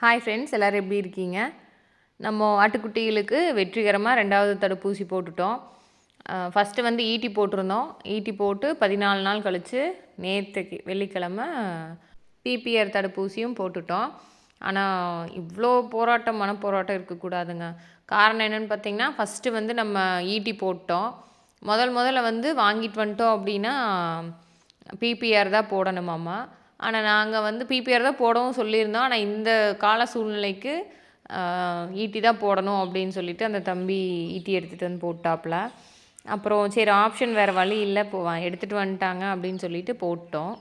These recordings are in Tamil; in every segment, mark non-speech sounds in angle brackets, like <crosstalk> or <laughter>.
ஹாய் ஃப்ரெண்ட்ஸ் எல்லோரும் எப்படி இருக்கீங்க? நம்ம ஆட்டுக்குட்டிகளுக்கு வெற்றிகரமாக ரெண்டாவது தடுப்பூசி போட்டுட்டோம். ஃபஸ்ட்டு வந்து ஈட்டி போட்டிருந்தோம். ஈட்டி போட்டு பதினாலு நாள் கழித்து நேற்றுக்கு வெள்ளிக்கிழமை பிபிஆர் தடுப்பூசியும் போட்டுட்டோம். ஆனால் இவ்வளோ போராட்டம் மனப்போராட்டம் இருக்கக்கூடாதுங்க. காரணம் என்னென்னு பார்த்தீங்கன்னா ஃபஸ்ட்டு வந்து நம்ம ஈட்டி போட்டோம். முதல் முதல்ல வந்து வாங்கிட்டு வந்துட்டோம் அப்படின்னா பிபிஆர் தான் போடணுமாம்மா ஆனால் நாங்கள் வந்து பிபிஆர் தான் போடவும் சொல்லியிருந்தோம். ஆனால் இந்த கால சூழ்நிலைக்கு ஈட்டி தான் போடணும் அப்படின்னு சொல்லிட்டு அந்த தம்பி ஈட்டி எடுத்துகிட்டு வந்து போட்டாப்புல. அப்புறம் சரி ஆப்ஷன் வேறு வழி இல்லை போ எடுத்துகிட்டு வந்துட்டாங்க அப்படின்னு சொல்லிட்டு போட்டோம்.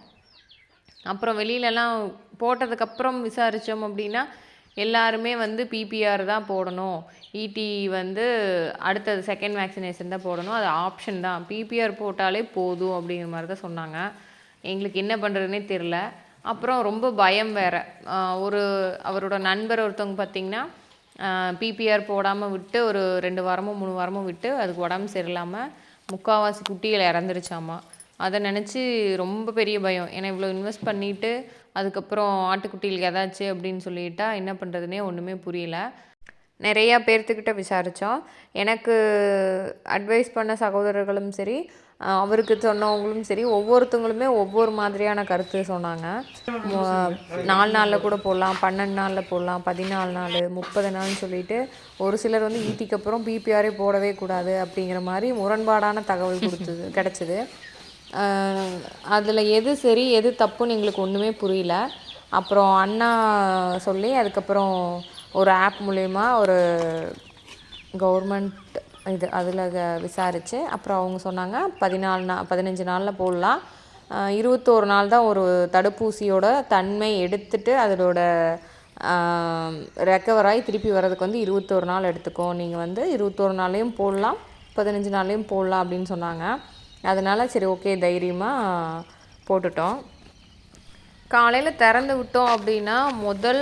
அப்புறம் வெளியிலலாம் போட்டதுக்கப்புறம் விசாரித்தோம் அப்படின்னா எல்லாருமே வந்து பிபிஆர் தான் போடணும். இடி வந்து அடுத்தது செகண்ட் வேக்சினேஷன் தான் போடணும். அது ஆப்ஷன் தான். பிபிஆர் போட்டாலே போதும் அப்படிங்கிற மாதிரி தான் சொன்னாங்க. எங்களுக்கு என்ன பண்ணுறதுனே தெரில அப்புறம் ரொம்ப பயம் வேறு. ஒரு அவரோட நண்பர் ஒருத்தவங்க பார்த்திங்கன்னா பிபிஆர் போடாமல் விட்டு ஒரு ரெண்டு வாரமும் மூணு வாரமும் விட்டு அதுக்கு உடம்பு சரியில்லாமல் முக்கால்வாசி குட்டிகள் இறந்துருச்சாமா. அதை நினச்சி ரொம்ப பெரிய பயம். ஏன்னா இவ்வளோ இன்வெஸ்ட் பண்ணிவிட்டு அதுக்கப்புறம் ஆட்டுக்குட்டிகளுக்கு ஏதாச்சு அப்படின்னு சொல்லிட்டா என்ன பண்ணுறதுனே ஒன்றுமே புரியல. நிறையா பேர்த்துக்கிட்ட விசாரித்தோம் எனக்கு அட்வைஸ் பண்ண சகோதரர்களும் சரி அவருக்கு சொன்னவங்களும் சரி ஒவ்வொருத்தவங்களுமே ஒவ்வொரு மாதிரியான கருத்து சொன்னாங்க. நாலு நாளில் கூட போடலாம் பன்னெண்டு நாளில் போடலாம் பதினாலு நாள் முப்பது நாள்னு சொல்லிட்டு ஒரு சிலர் வந்து ஈட்டிக்கு அப்புறம் பிபிஆரே போடவே கூடாது அப்படிங்கிற மாதிரி முரண்பாடான தகவல் கொடுத்தது <laughs> கிடச்சிது. அதில் எது சரி எது தப்புன்னு எங்களுக்கு ஒன்றுமே புரியல. அப்புறம் அண்ணா சொல்லி அதுக்கப்புறம் ஒரு ஆப் மூலயமா ஒரு கவர்மெண்ட் இது அதில் விசாரித்து அப்புறம் அவங்க சொன்னாங்க பதினாலு நாள் பதினஞ்சு நாளில் போடலாம். இருபத்தோரு நாள் தான் ஒரு தடுப்பூசியோட தன்மை எடுத்துட்டு அதோட ரெக்கவர் ஆகி திருப்பி வர்றதுக்கு வந்து இருபத்தோரு நாள் எடுத்துக்கும் நீங்கள் வந்து இருபத்தோரு நாள்லேயும் போடலாம் பதினஞ்சு நாள்லேயும் போடலாம் அப்படின்னு சொன்னாங்க. அதனால் சரி ஓகே தைரியமாக போட்டுட்டோம். காலையில் திறந்து விட்டோம் அப்படின்னா முதல்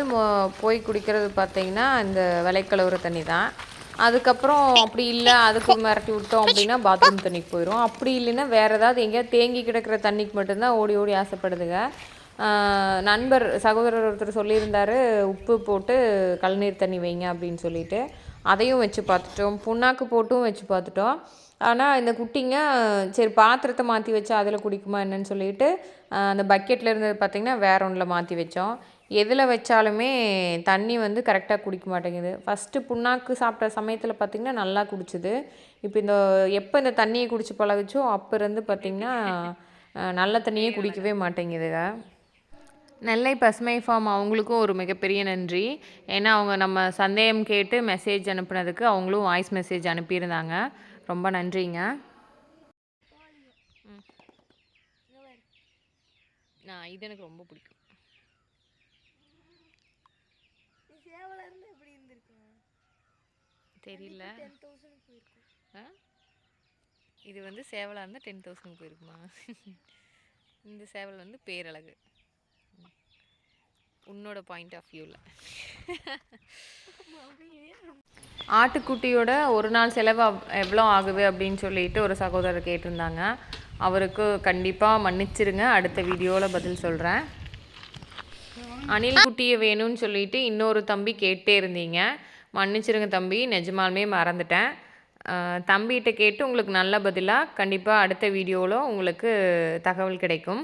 போய் குடிக்கிறது பார்த்திங்கன்னா இந்த விலைக்கழுவுற தண்ணி தான். அதுக்கப்புறம் அப்படி இல்லை அதுக்கு மிரட்டி விட்டோம் அப்படின்னா பாத்ரூம் தண்ணிக்கு போயிடும் அப்படி இல்லைன்னா வேறு ஏதாவது எங்கேயாவது தேங்கி கிடக்கிற தண்ணிக்கு மட்டும்தான் ஓடி ஓடி ஆசைப்படுதுங்க. நண்பர் சகோதரர் ஒருத்தர் சொல்லியிருந்தார் உப்பு போட்டு கழுநீர் தண்ணி வைங்க அப்படின்னு சொல்லிட்டு. அதையும் வச்சு பார்த்துட்டோம் புண்ணாக்கு போட்டும் வச்சு பார்த்துட்டோம். ஆனால் இந்த குட்டிங்க சரி பாத்திரத்தை மாற்றி வச்சா அதில் குடிக்குமா என்னன்னு சொல்லிட்டு அந்த பக்கெட்டில் இருந்தது பார்த்திங்கன்னா வேற ஒன்றில் மாற்றி வச்சோம். எதில் வச்சாலுமே தண்ணி வந்து கரெக்டாக குடிக்க மாட்டேங்குது. ஃபஸ்ட்டு புண்ணாக்கு சாப்பிட்ட சமயத்தில் பார்த்திங்கன்னா நல்லா குடிச்சிது. இப்போ இந்த எப்போ இந்த தண்ணியை குடிச்சு பழகுச்சோ அப்போ இருந்து பார்த்திங்கன்னா நல்ல தண்ணியே குடிக்கவே மாட்டேங்குதுங்க நெல்லை பசுமை ஃபார்ம் அவங்களுக்கும் ஒரு மிகப்பெரிய நன்றி. ஏன்னா அவங்க நம்ம சந்தேகம் கேட்டு மெசேஜ் அனுப்புனதுக்கு அவங்களும் வாய்ஸ் மெசேஜ் அனுப்பியிருந்தாங்க. ரொம்ப நன்றிங்க. நான் இது எனக்கு ரொம்ப பிடிக்கும். தெரியல. இது வந்து சேவலாக இருந்தால் டென் தௌசண்ட் போயிருக்குமா? இந்த சேவல் வந்து பேரழகு. உன்னோட பாயிண்ட் ஆஃப் வியூவில் ஆட்டுக்குட்டியோட ஒரு நாள் செலவு எவ்வளோ ஆகுது அப்படின்னு சொல்லிட்டு ஒரு சகோதரர் கேட்டிருந்தாங்க. அவருக்கு கண்டிப்பாக மன்னிச்சிருங்க. அடுத்த வீடியோவில் பதில் சொல்கிறேன் அணில் குட்டியை வேணும்னு சொல்லிட்டு இன்னொரு தம்பி கேட்டே இருந்தீங்க. மன்னிச்சிருங்க தம்பி. நிஜமாலுமே மறந்துட்டேன். தம்பிகிட்ட கேட்டு உங்களுக்கு நல்ல பதிலாக கண்டிப்பாக அடுத்த வீடியோவில் உங்களுக்கு தகவல் கிடைக்கும்.